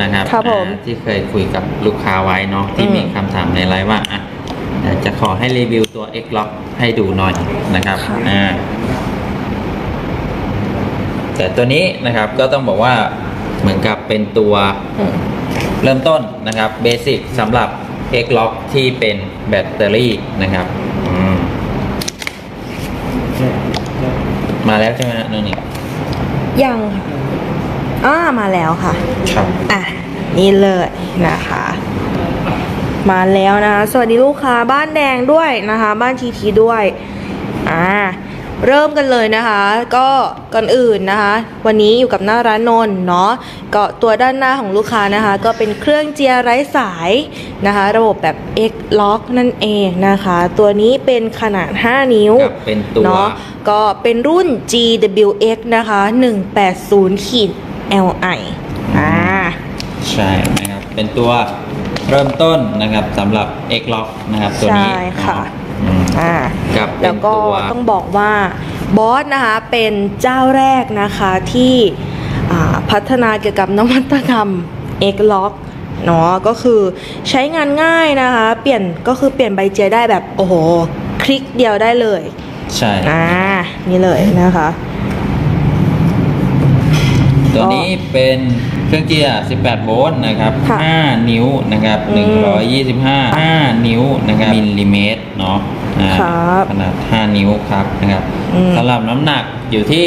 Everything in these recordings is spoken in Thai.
นะครับครับผม อ่าที่เคยคุยกับลูกค้าไว้เนาะที่อืม มีคำถามในไลน์ว่าอะเดี๋ยวจะขอให้รีวิวตัว X Lock ให้ดูหน่อยนะครับค่ะอ่าแต่ตัวนี้นะครับก็ต้องบอกว่าเหมือนกับเป็นตัว อืม เริ่มต้นนะครับเบสิกสำหรับ X Lock ที่เป็นแบตเตอรี่นะครับอืมมาแล้วใช่ไหมฮะน้องนิกยังค่ะ อ่ามาแล้วค่ะครับอะนี่เลยนะคะ มาแล้วนะคะสวัสดีลูกค้าบ้านแดงด้วยนะคะ บ้านทีทีด้วยอ่าเริ่มกันเลยนะคะ ก็ก่อนอื่นนะคะ วันนี้อยู่กับหน้าร้านนนท์เนาะก็ตัวด้านหน้าของลูกค้านะคะ ก็เป็นเครื่องเจียร์ไร้สายนะคะ ระบบแบบ X Lock นั่นเองนะคะ ตัวนี้เป็นขนาด 5 นิ้วครับเป็นตัวเนาะก็เป็นรุ่น GWX นะคะ 180ขีด LI อ่าใช่นะครับ เป็นตัวเริ่มต้นนะครับสำหรับ X Lock นะครับตัวนี้ใช่ค่ะอืมอ่ากับเป็แล้นวก็ตัวต้องบอกว่าบอสนะคะเป็นเจ้าแรกนะคะที่อ่าพัฒนาเกี่ยวกับนวัตกรรม X Lock เนาะก็คือใช้งานง่ายนะคะ เปลี่ยนก็คือเปลี่ยนใบเจยได้แบบ โอ้โห คลิกเดียวได้เลย ใช่อ่านี่เลยนะคะ ตัวนี้เป็นเครื่องเจียร์ 18 โวลต์นะครับ ค่ะ5 นิ้วนะครับ อืม125 5 นิ้วนะครับมิลลิเมตรเนาะอ่าครับขนาด 5 นิ้วครับนะครับอืมสำหรับน้ำหนักอยู่ที่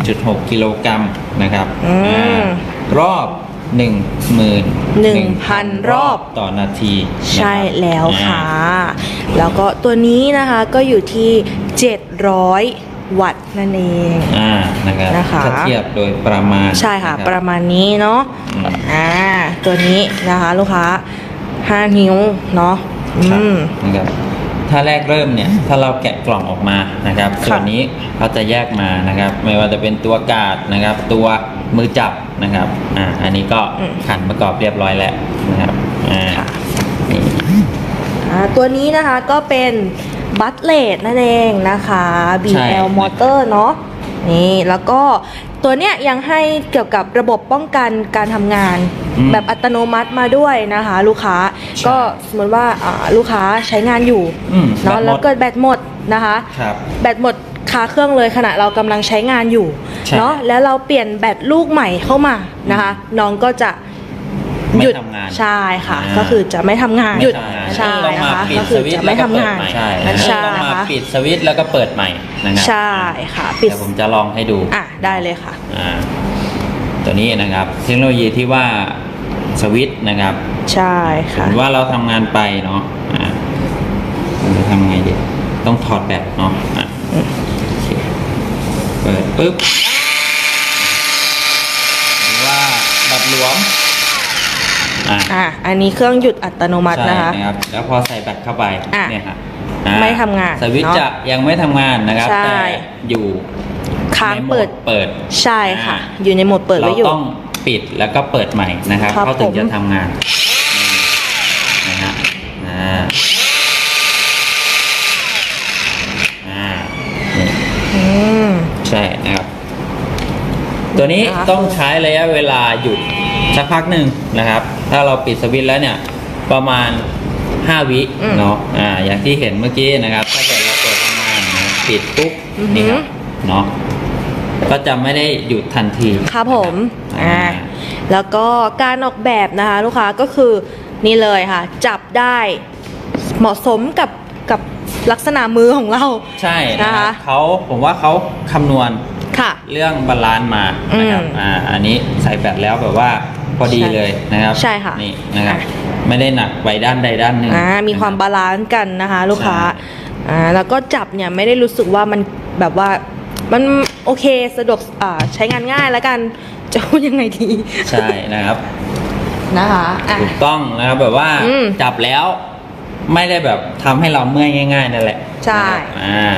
1.6 กิโลกรัมนะครับอืมอ่ารอบ1 1 1,000รอบ ต่อนาทีนะครับใช่แล้วค่ะ อ่า แล้วก็ตัวนี้นะคะก็อยู่ที่700 วัตต์นั่นเอง อ่านะครับนะคะ ถ้าเทียบโดยประมาณใช่ค่ะ นรับ ประมาณนี้เนาะอืมอ่าตัวนี้นะคะลูกค้า 5 นิ้วเนาะครับอืมนะครับถ้าแรกเริ่มเนี่ย ถ้าเราแกะกล่องออกมานะครับ ค่ะส่วนนี้เขาจะแยกมานะครับ ไม่ว่าจะเป็นตัวกาดนะครับ ตัวมือจับนะครับอ่าอันนี้ก็อืม ขันประกอบเรียบร้อยแล้วนะครับอ่าค่ะนี่ อ่าตัวนี้นะคะก็เป็น บัตเลตนั่นเองนะคะใช่ BL Motor เนาะนี่แล้วก็ตัวเนี้ยยังให้เกี่ยวกับระบบป้องกันการทำงานอืมแบบอัตโนมัติมาด้วยนะคะ ลูกค้าใช่ก็สมมติว่าอ่าลูกค้าใช้งานอยู่อืมเนาะแบตหมดแล้วเกิดแบตหมดนะคะครับแบตหมดคาเครื่องเลยขณะเรากำลังใช้งานอยู่ใช่เนาะแล้วเราเปลี่ยนแบตลูกใหม่เข้ามานะคะ น้องก็จะ ไม่หยุดทำงานใช่ค่ะ อ่าก็คือจะไม่ทำงานไม่หยุดทำงานใช่ต้องมานะคะปิดก็สคือวิตช์จะแล้วไม่ก็ทำเปิดงานใหม่ใช่ใช่ต้องมานะคะปิดสวิตช์แล้วก็เปิดใหม่นะครับใช่ค่ะปิดเดี๋ยวผมจะลองให้ดูอะได้เลยค่ะ อ่าตัวนี้นะครับเทคโนโลยีที่ว่าสวิตช์นะครับ ใช่สมค่ะมติว่าเราทำงานไปเนาะอ่าเราจะทำไงดี ต้องถอดแบตเนาะอะอืมโอเคเปิดปุ๊บหรือว่าแบตหลวม อะอะอันนี้เครื่องหยุดอัตโนมัติใช่นะคะนะครับแล้วพอใส่แบตเข้าไปอะเนี่ยฮะอ่ไม่ทำงานสวิตช์เนอะจะยังไม่ทำงานนะครับใช่ แต่อยู่ค้างในโหมเปิดเปิด ใช่ค่ะ อ่า อยู่ในโหมดเปิดเราไว้อยู่ ต้องปิดแล้วก็เปิดใหม่นะครับครับ เขาถึงผมจะทำงานนี่นะฮะอ่าอ่านี่อืม ใช่นะครับ ตัวนี้นะคะ ต้องใช้ระยะเวลาหยุดสักพักหนึ่งนะครับ ถ้าเราปิดสวิตช์แล้วเนี่ยประมาณ 5 วิเนาะอ่าอย่างที่เห็นเมื่อกี้นะครับ ถ้าเกิดเราเปิดทำงานนะปิดปุ๊บนี่ครับเนาะก็จะไม่ได้หยุดทันทีครับผมอ่าอ่าแล้วก็การออกแบบนะคะลูกค้าก็คือนี่เลยค่ะ จับได้เหมาะสมกับกับลักษณะมือของเรา ใช่นะนะครัคะ บเขาผมว่าเขาคำนวณ ค่ะ เรื่องบาลานซ์มานะครับ อืม อ่า อันนี้ใส่แบตแล้วแบบว่า พอดีใช่เลยนะครับใช่ค่ะนี่นะครับอะไม่ได้หนักไปด้านใดด้านหนึ่งอ่ามีความนะบาลานซ์กันนะคะ ลูกค้าใช่อ่าแล้วก็จับเนี่ยไม่ได้รู้สึกว่ามันแบบว่ามันโอเคสะดวกอ่าใช้งานง่ายแล้วกันจะพูดยังไงดีใช่นะครับนะคะอะถูกต้องนะครับแบบว่าอืมจับแล้วไม่ได้แบบทำให้เราเมื่อยง่าย ๆ นั่นแหละ ใช่นะครับอ่า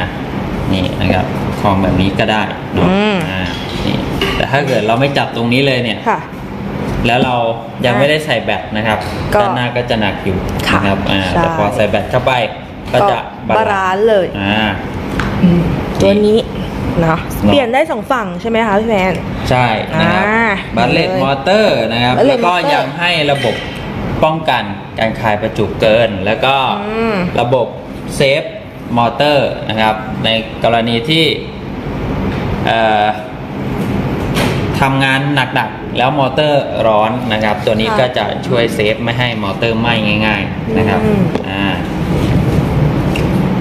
นี่นะครับคลองแบบนี้ก็ได้เนาะอืมอ่านี่แต่ถ้าเกิดเราไม่จับตรงนี้เลยเนี่ยค่ะ แล้วเรายังไม่ได้ใส่แบตนะครับก็ด้านหน้าก็จะหนักอยู่ค่ะนะครับอ่าใช่ แต่พอใส่แบตเข้าไปก็จะบาลานซ์เลยอ่าอืมตัวนี้เนาะ เปลี่ยนได้สองฝั่งใช่ไหมคะพี่แมน ใช่นะครับอ่าบัตเลตเลยมอเตอร์นะครับ Bartlett แล้วก็ motor ยังให้ระบบป้องกันการคายประจุเกิน แล้วก็อืม ระบบเซฟมอเตอร์นะครับ ในกรณีที่เอ่อ ทำงานหนักๆ แล้วมอเตอร์ร้อนนะครับ ตัวนี้ค่ะก็จะช่วยเซฟไม่ให้มอเตอร์ไหม้ง่าย ๆนะครับอืมอ่า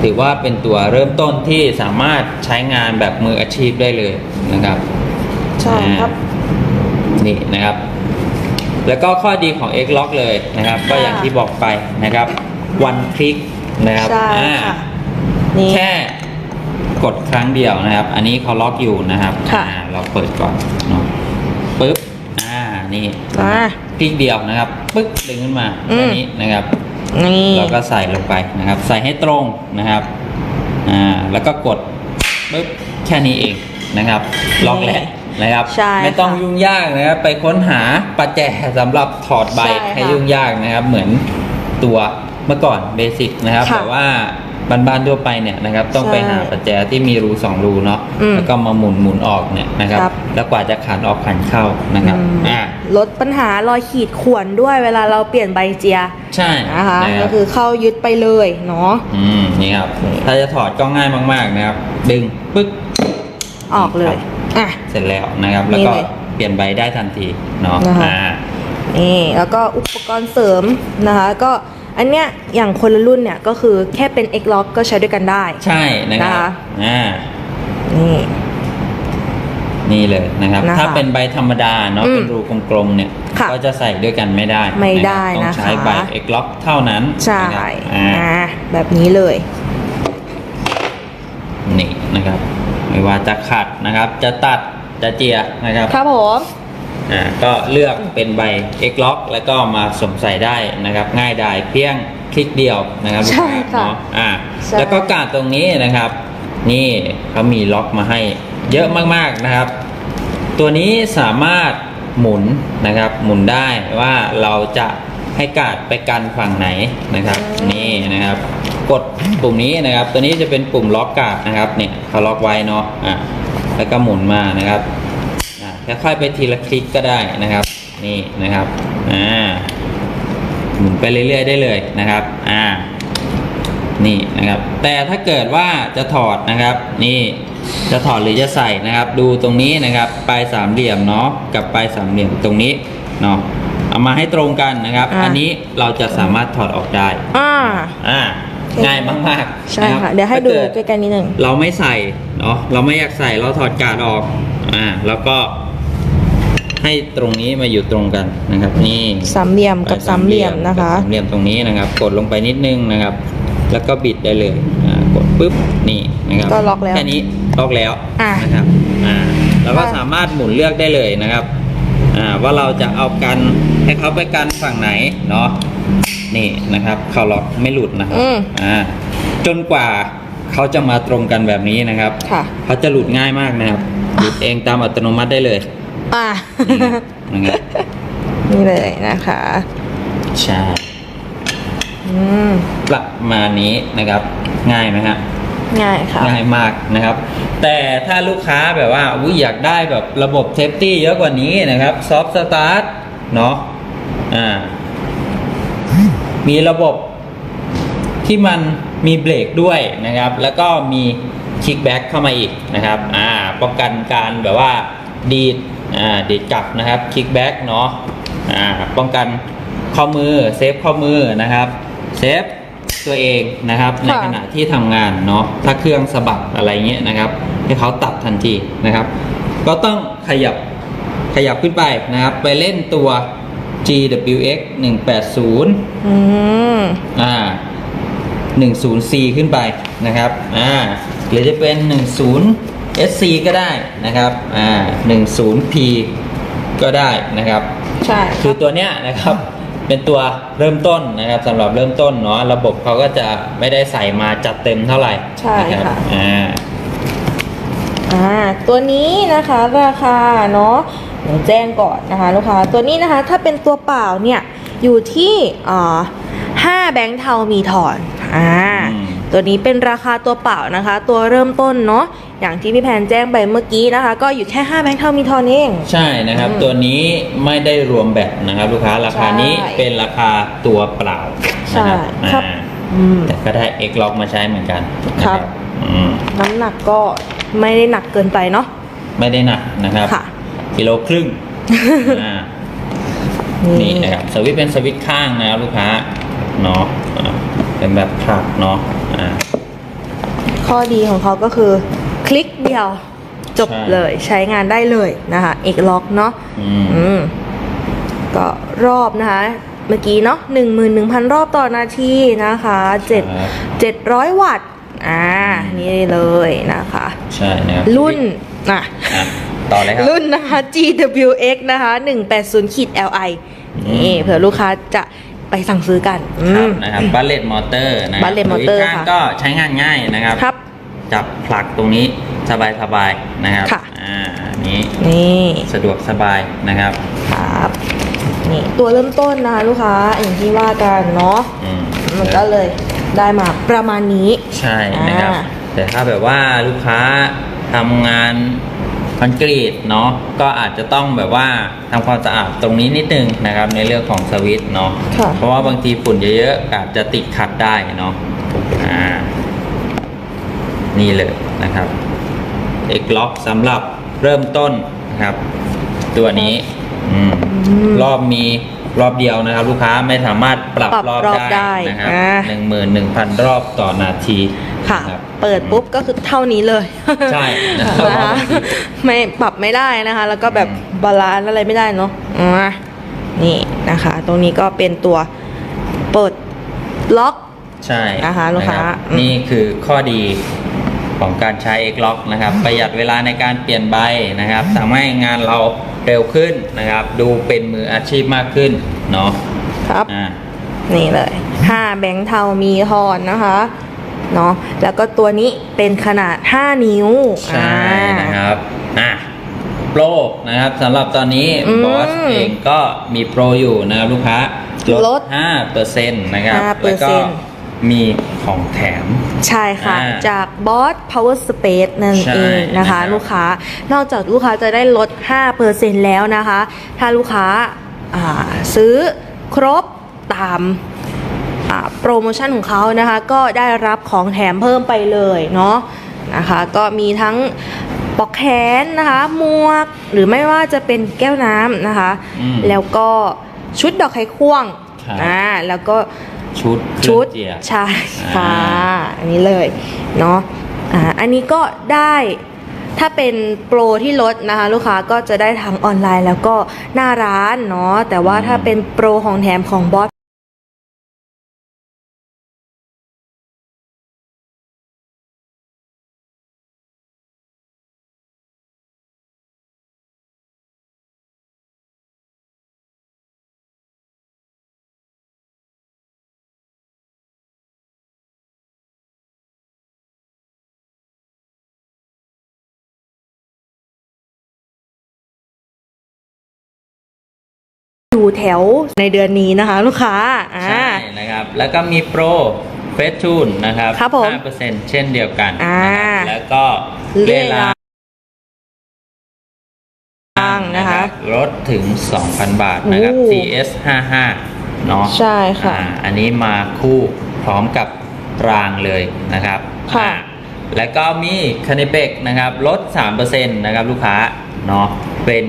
ถือว่าเป็นตัวเริ่มต้นที่สามารถใช้งานแบบมืออาชีพได้เลยนะครับใช่ครับนี่นะครับ แล้วก็ข้อดีของ X Lock เลยนะครับ ก็อย่างที่บอกไปนะครับ one click นะครับใช่อ่าค่ะนี่แค่ กดครั้งเดียวนะครับ อันนี้เขาล็อกอยู่นะครับค่ะ อ่าเราเปิดก่อนเนาะปึ๊บอ่านี่อ่า คลิกเดียวนะครับปึ๊บดึงขึ้นมาอืมแค่นี้นะครับ นี่เราก็ใส่ลงไปนะครับ ใส่ให้ตรงนะครับอ่าแล้วก็กดปึ๊บแค่นี้เองนะครับล็อกแหละนะครับ ใช่ไม่ต้องค่ะยุ่งยากนะครับไปค้นหาปัจแจสำหรับถอดใบใช่ค่ะให้ยุ่งยากนะครับ เหมือนตัวเมื่อก่อนเบสิกนะครับค่ะ แต่ว่า บ้านๆทั่วไปเนี่ยนะครับต้องใช่ไปหาปัจแจที่มีรูสองรูเนาะอืมแล้วก็มาหมุนหมุนออกเนี่ยนะครับครับ แล้วกว่าจะขันออกขันเข้านะครับอืมอ่าลดปัญหารอยขีดข่วนด้วยเวลาเราเปลี่ยนใบเจียใช่นะคะนะคก็รับคือเข้ายึดไปเลยเนาะอืมนี่ครับถ้าจะถอดก็ง่ายมากๆนะครับดึงปึ๊กออกเลยอะเสร็จแล้วนะครับ แล้วก็นี่เลยเปลี่ยนใบได้ทันทีเนาะนะคะอ่านี่แล้วก็อุปกรณ์เสริมนะคะ ก็ อันเนี้ยอย่างคนละรุ่นเนี่ยก็คือแค่เป็น X Lock ก็ใช้ด้วยกันได้ ใช่นะครับนะคะอ่านี่ นี่เลยนะครับ นะคะถ้าเป็นใบธรรมดาเนาะอืมเป็นรูกลมๆเนี่ยค่ะก็จะใส่ด้วยกันไม่ได้ไม่ได้นะครับต้องใช้นะคะใบเอกล็อกเท่านั้นใช่นะครับอ่าอ่าแบบนี้เลย นี่นะครับ ไม่ว่าจะขัดนะครับ จะตัดจะเจียนะครับ ครับผม อ่าก็เลือกเป็นใบ X Lock แล้วก็มาสวมใส่ได้นะครับ ง่ายดายเพียงคลิกเดียวนะครับใช่ลูกค่ะค้าเนาะอ่าใช่ แล้วก็การดตรงนี้นะครับ นี่เขามีล็อกมาให้เยอะมากๆนะครับ ตัวนี้สามารถหมุนนะครับ หมุนได้ว่าเราจะให้การดไปกันฝั่งไหนนะครับ นี่นะครับ กดปุ่มนี้นะครับ ตัวนี้จะเป็นปุ่มล็อกการ์ดนะครับเนี่ยเขาล็อกไว้เนาะอ่าแล้วก็หมุนมานะครับ อ่าค่อยๆไปทีละคลิกก็ได้นะครับ นี่นะครับอ่าหมุนไปเรื่อยๆได้เลยนะครับอ่านี่นะครับ แต่ถ้าเกิดว่าจะถอดนะครับ นี่จะถอดหรือจะใส่นะครับ ดูตรงนี้นะครับ ปลายสามเหลี่ยมเนาะกับปลายสามเหลี่ยมตรงนี้เนาะเอามาให้ตรงกันนะครับ อ่าอันนี้เราจะสามารถถอดออกได้อ่า อ่าง่ายมากๆใช่นรับค่ะ เดี๋ยวให้ดูถ้าเกิใกล้ๆนิดหนึ่ง เราไม่ใส่เนาะเราไม่อยากใส่เราถอดการ์ดออกอ่าแล้วก็ ให้ตรงนี้มาอยู่ตรงกันนะครับ นี่สามเหลี่ยมกับสามเหลี่ยมนะคะกับสามเหลี่ยมตรงนี้นะครับ กดลงไปนิดนึงนะครับ แล้วก็บิดได้เลยอ่ากดปุ๊บนี่นะครับก็ล็อกแล้วแค่นี้ล็อกแล้วอะนะครับอ่าแล้วก็อะสามารถหมุนเลือกได้เลยนะครับอ่าว่าเราจะเอากันให้เขาไปกันฝั่งไหนเนาะนี่นะครับเขาล็อกไม่หลุดนะครับอืมอ่าจนกว่าเขาจะมาตรงกันแบบนี้นะครับค่ะเขาจะหลุดง่ายมากนะครับหลุดเองตามอัตโนมัติได้เลย อ่านะครับนี่เลยนะคะใช่อืมประมาณนี้นะครับ ง่ายไหมฮะง่ายค่ะง่ายมากนะครับ แต่ถ้าลูกค้าแบบว่าอุ๊ยอยากได้แบบระบบเซฟตี้เยอะกว่านี้นะครับซอฟต์สตาร์ทเนาะอ่า มีระบบที่มันมีเบรกด้วยนะครับ แล้วก็มีคิกแบ็กเข้ามาอีกนะครับ อ่า ป้องกันการแบบว่าดีด อ่าดีดกลับนะครับคิกแบ็กเนาะอ่าป้องกันข้อมือเซฟข้อมือนะครับเซฟตัวเองนะครับ ในขณะที่ทำงานเนาะถ้าเครื่องสะบัดอะไรเงี้ยนะครับ ให้เขาตัดทันทีนะครับ ก็ต้องขยับขยับขึ้นไปนะครับ ไปเล่นตัว GWX 180อืมอ่า 10C ขึ้นไปนะครับ อ่าหรือจะเป็น 10 SC ก็ได้นะครับอ่า 10P ก็ได้นะครับ ใช่คือตัวเนี้ยนะครับเป็นตัวเริ่มต้นนะครับสำหรับเริ่มต้นเนาะระบบเขาก็จะไม่ได้ใส่มาจัดเต็มเท่าไหร่ใช่นะครัค่ะอ่าอ่าตัวนี้นะคะราคาเนาะเดี๋ยวแจ้งก่อนนะคะลูกค้าตัวนี้นะคะถ้าเป็นตัวเปล่าเนี่ยอยู่ที่อ่าห้าแบงค์เทามีถอนอ่าอืม ตัวนี้เป็นราคาตัวเปล่านะคะ ตัวเริ่มต้นเนาะอย่างที่พี่แพนแจ้งไปเมื่อกี้นะคะ ก็อยู่แค่5แบงค์เท่ามีทอนเอง ใช่นะครับอืมตัวนี้ไม่ได้รวมแบบนะครับ ลูกค้าราคานี้ใช่ เป็นราคาตัวเปล่าใช่นะครับครับอ่าอืม แต่ก็ได้ X Lock มาใช้เหมือนกันนะครับ อืมน้ำหนักก็ไม่ได้หนักเกินไปเนาะไม่ได้หนักนะครับค่ะ กิโลครึ่งอ่า นี่นะครับสวิตช์เป็นสวิตช์ข้างนะครับลูกค้าเนาะอ่า เป็นแบบผลักเนาะอ่า ข้อดีของเขาก็คือ คลิกเดียวจบใช่ เลยใช้งานได้เลยนะคะเอกล็อกเนาะ อืม อืมก็รอบนะคะ เมื่อกี้เนาะหนึ่งหมื่นหนึ่งพันรอบต่อนาทีนะคะเจ็ดครับ เจ็ดร้อยวัตต์อ่านี่เลยนะคะ ใช่นะครับรุ่นอะอะต่อเลยครับ รุ่นนะคะ GWX นะคะ 180ขีด LI อืมนี่เผื่อลูกค้าจะ ไปสั่งซื้อกันอืครับมนะครับบัลเลตมอเตอร์นะครับ Bullet motor สวิตช์ข้างค่ะก็ใช้งานง่ายนะครับครับ จับผลักตรงนี้สบายๆนะครับค่ะอ่าอันนี้นี่สะดวกสบายนะครับครับนี่ตัวเริ่มต้นนะคะลูกค้าอย่างที่ว่ากันเนาะอืมมันก็เลยได้มาประมาณนี้ใช่นะครับอ่าแต่ถ้าแบบว่าลูกค้าทำงาน คอนกรีตเนาะก็อาจจะต้องแบบว่าทำความสะอาดตรงนี้นิดนึงนะครับในเรื่องของสวิตช์เนาะค่ะเพราะว่าบางทีฝุ่นเยอะๆอาจจะติดขัดได้เนาะอ่านี่เลยนะครับเอกล็อกสำหรับเริ่มต้นนะครับ ตัวนี้อืมมรอบมีรอบเดียวนะครับ ลูกค้าไม่สามารถปรับปรับรอบรอบได้ได้นะครับอ่าหนึ่งหมื่นหนึ่งพันรอบต่อนาที ค่ะนะครับเปิดปุ๊บก็คือเท่านี้เลยใช่นะคะไม่ปรับไม่ได้นะคะ แล้วก็แบบอืม บาลานซ์อะไรไม่ได้เนาะอ่านี่นะคะ ตรงนี้ก็เป็นตัวเปิดล็อก ใช่นะคะลูกค้ารับอืมนี่คือข้อดีของการใช้ X Lock นะครับ ประหยัดเวลาในการเปลี่ยนใบนะครับทำให้งานเราเร็วขึ้นนะครับ ดูเป็นมืออาชีพมากขึ้นเนาะครับ อ่า นี่เลย 5 แบงค์เทามีทอนนะคะ เนาะแล้วก็ตัวนี้เป็นขนาด 5 นิ้วใช่อ่านะครับอะโปรนะครับสำหรับตอนนี้อืมบอสเองก็มีโปรอยู่นะครับลูกค้าลลดด5%นะครับ5%แล้วก็มีของแถม ใช่ค่ะอ่าจากบอส Power Space นั่นใช่เองนะคะนะครับลูกค้านอกจากลูกค้าจะได้ลด 5%แล้วนะคะ ถ้าลูกค้าอ่าซื้อครบตามอ่า โปรโมชั่นของเขานะคะก็ได้รับของแถมเพิ่มไปเลยเนาะนะคะก็มีทั้งปลอกแขนนะคะหมวกหรือไม่ว่าจะเป็นแก้วน้ำนะคะ อืม แล้วก็ชุดดอกไขควงครับอ่าแล้วก็ ชุดชุดเครื่องเจีย ใช่ค่ะอ่า อันนี้เลยเนาะอ่าอันนี้ก็ได้ถ้าเป็นโปรที่ลดนะคะ ลูกค้าก็จะได้ทั้งออนไลน์แล้วก็หน้าร้านเนาะแต่ว่าถ้าเป็นโปรของแถมของบอส วในเดือนนี้นะคะ ลูกค้าอ่า ใช่นะครับ แล้วก็มีโปรเฟสชูนนะครับครับผม5%เช่นเดียวกันอ่านะครับแล้วก็เล่เล่ลาลางนะคะ ลดถึง 2,000 บาทนะครับ โอ้ CS 55เนาะใช่ค่ะอ่าอันนี้มาคู่พร้อมกับรางเลยนะครับค่ะ อ่าแล้วก็มีคานิเบกนะครับ ลด 3%นะครับ ลูกค้าเนาะเป็น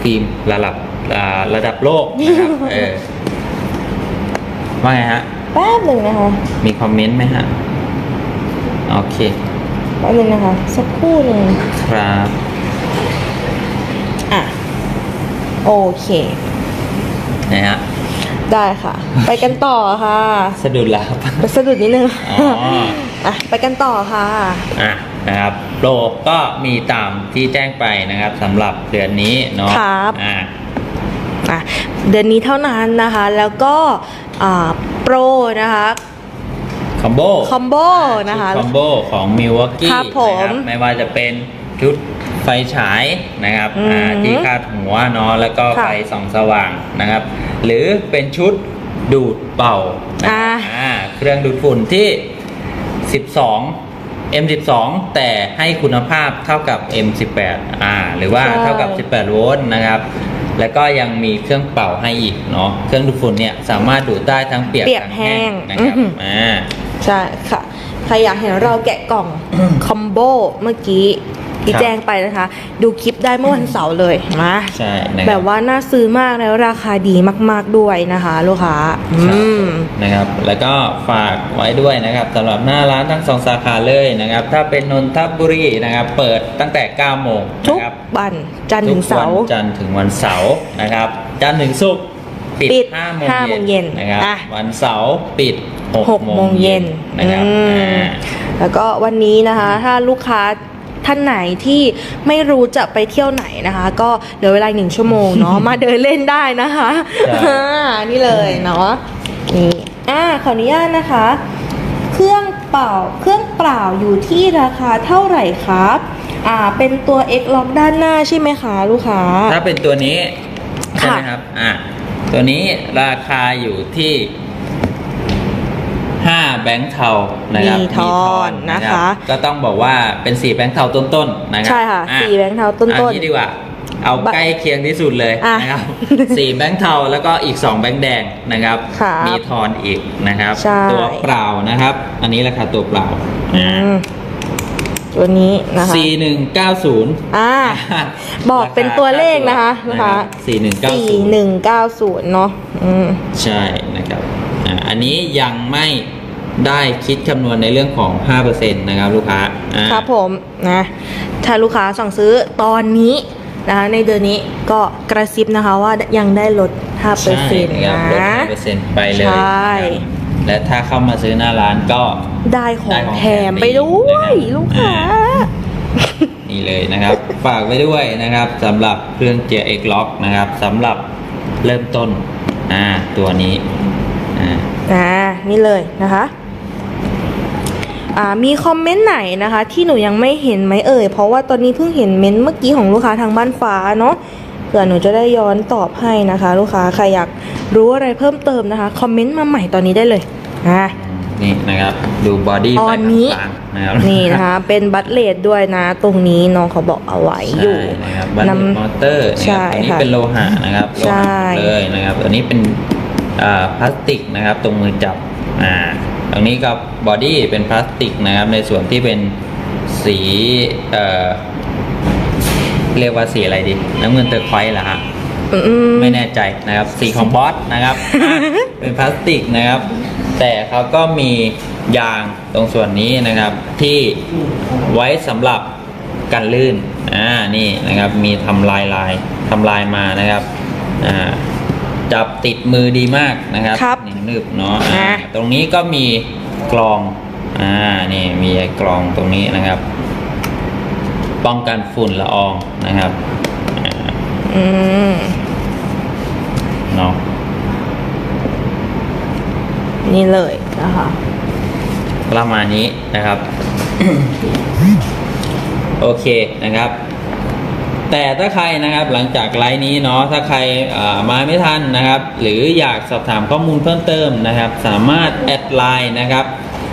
ครีมระดับ อ่าระดับโลกนะครับเออว่าไงฮะ แป๊บหนึ่งนะคะมีคอมเมนต์ไหมฮะ โอเค แป๊บหนึ่งนะคะ สักครู่หนึ่งครับ อะ โอเค นะฮะ ได้ค่ะ ไปกันต่อค่ะ สะดุดแล้วครับ ไปสะดุดนิดนึงอ๋อ อะ ไปกันต่อค่ะ อะนะครับโปรก็มีตามที่แจ้งไปนะครับสำหรับเดือนนี้เนาะครับ อ่า อะเดือนนี้เท่านั้นนะคะ แล้วก็อ่าโปรนะคะคอมโบคอมโบนะคะคอมโบของมิว a กี้ครับผมนะครับไม่ว่าจะเป็นชุดไฟฉายนะครับอืมอ่าที่คาดหัวเนาะแล้วก็ค่ะไฟส่องสว่างนะครับ หรือเป็นชุดดูดเป่านะครับอ่าอ่าเครื่องดูดฝุ่นที่ 12 M12 แต่ให้คุณภาพเท่ากับ M18 อ่าหรือว่าใช่เท่ากับ 18 โวลต์นะครับ แล้วก็ยังมีเครื่องเป่าให้อีกเนาะเครื่องดูดฝุ่นเนี่ยสามารถดูดได้ทั้งเปียกเปียกทั้งแห้งนะครับอื้อหืออ่า ใช่ค่ะ ใครอยากเห็นเราแกะกล่อง คอมโบเมื่อกี้ ที่ครับแจ้งไปนะคะ ดูคลิปได้เมื่อวันเสาร์เลยมาใช่นะครับ แบบว่าน่าซื้อมากแล้วราคาดีมาก ๆด้วยนะคะ ลูกค้าครับอืม นะครับ แล้วก็ฝากไว้ด้วยนะครับสำหรับหน้าร้านทั้งสองสาขาเลยนะครับ ถ้าเป็นนนทบุรีนะครับ เปิดตั้งแต่ 9 โมงทุกนะครับวันจันทร์ถึงเสาร์ทุกวันจันทร์ถึงวันเสาร์นะครับ จันทร์ถึงศุกร์ปิดปิด5โมงห้าโมงเย็เย็นนนะครับ อะ วันเสาร์ปิดหก6โมงเย็นนะครับอืมอ่า แล้วก็วันนี้นะคะ ถ้าลูกค้า ท่านไหนที่ไม่รู้จะไปเที่ยวไหนนะคะ ก็เหลือเวลาอีกหนึ่งชั่วโมงเนาะมาเดินเล่นได้นะคะใช่อ่านี่เลยเนาะนี่อ่าขออนุญาตนะคะ เครื่องเป่าเครื่องเปล่าอยู่ที่ราคาเท่าไหร่ครับอ่าเป็นตัว X Lock ด้านหน้าใช่ไหมคะลูกค้า ถ้าเป็นตัวนี้ใช่ค่ะไหมครับ อะ ตัวนี้ราคาอยู่ที่ 5 แบงค์เทานะครับมีทอนนะคะรับก็ต้องบอกว่าเป็น4แบงค์เทาต้นๆนะครัใช่ค่ะอ่สี่แบงค์เทาต้นๆอันี้ดีกว่าเอาบะใกล้เคียงที่สุดเลยอะนะครับสี่แบงค์เทาแล้วก็อีก 2 แบงค์แดงนะครับครับมีทอนอีกนะครับใช่ตัวเปล่านะครับ อันนี้ราคาตัวเปล่าอืมตัวนี้นะคะสี่หนึ่งเก้าศูนย์อ่าบอกเป็นตัวเลขนะคะนะคะสี่หนึ่งเก้าสี่ศูนย์หนึ่งเก้าศูนย์เนาะอืมใช่นะครับ อ่าอันนี้ยังไม่ได้คิดคำนวณในเรื่องของ 5%นะครับลูกค้าอ่าครับผมนะ ถ้าลูกค้าสั่งซื้อตอนนี้นะคะในเดือนนี้ก็กระซิบนะคะว่ายังได้ลด 5%ใช่นะครับลดนะ5%ไปเลยใช่ นะครับและถ้าเข้ามาซื้อหน้าร้านก็ ได้ขอได้งของแถมแถมไปด้วยนะครับลูกค้า นี่เลยนะครับ ฝากไว้ด้วยนะครับสำหรับเครื่องเกียร์ X Lock นะครับสำหรับเริ่มต้นอ่าตัวนี้อ่า อ่านี่เลยนะคะอ่ามีคอมเมนต์ไหนนะคะ ที่หนูยังไม่เห็นไหมเอ่ย เพราะว่าตอนนี้เพิ่งเห็นเมนต์เมื่อกี้ของลูกค้าทางบ้านฟ้าเนาะเผื่อหนูจะได้ย้อนตอบให้นะคะ ลูกค้าใครอยากรู้อะไรเพิ่มเติมนะคะคอมเมนต์มาใหม่ตอนนี้ได้เลยอ่านี่นะครับดูบอดี้ตอนนี้ต่างๆนะครับนี่นะคะเป็นบัตเลดด้วยนะ ตรงนี้น้องเขาบอกเอาไว้อยู่ใช่นะครับบัตนำเตมอเตอร์นะใช่ครับอันนี้ค่ะเป็นโลหะนะครับโลใช่หะเลยนะครับอันนี้เป็นอ่า พลาสติกนะครับ ตรงมือจับอ่าตรงนี้ก็บอดี้เป็นพลาสติกนะครับ ในส่วนที่เป็นสีเอ่อเรียกว่าสีอะไรดีน้ำเงินเตอร์ควอยเหรอฮะอืมไม่แน่ใจนะครับ สีของบอสนะครับอะเป็นพลาสติกนะครับ แต่เขาก็มียางตรงส่วนนี้นะครับ ที่ไว้สำหรับกันลื่นอ่านี่นะครับ มีทำลายลายทำลายมานะครับอ่า จับติดมือดีมากนะครับครับนี่นึบเนาะอ่าอะ ตรงนี้ก็มีกรองอ่านี่มีไอ้กรองตรงนี้นะครับ ป้องกันฝุ่นละอองนะครับอ่าอืมเนาะนี่เลยนะคะประมาณนี้นะครับ โอเคนะครับ แต่ถ้าใครนะครับหลังจากไลฟ์นี้เนาะถ้าใครมาไม่ทันนะครับ หรืออยากสอบถามข้อมูลเพิ่มเติมนะครับ สามารถแอดไลน์นะครับ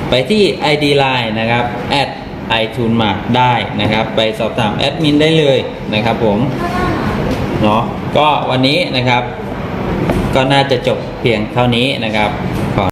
ไปที่ ID Line นะครับแอด iTunes Mark ได้นะครับ ไปสอบถามแอดมินได้เลยนะครับผมเนาะก็วันนี้นะครับ ก็น่าจะจบเพียงเท่านี้นะครับ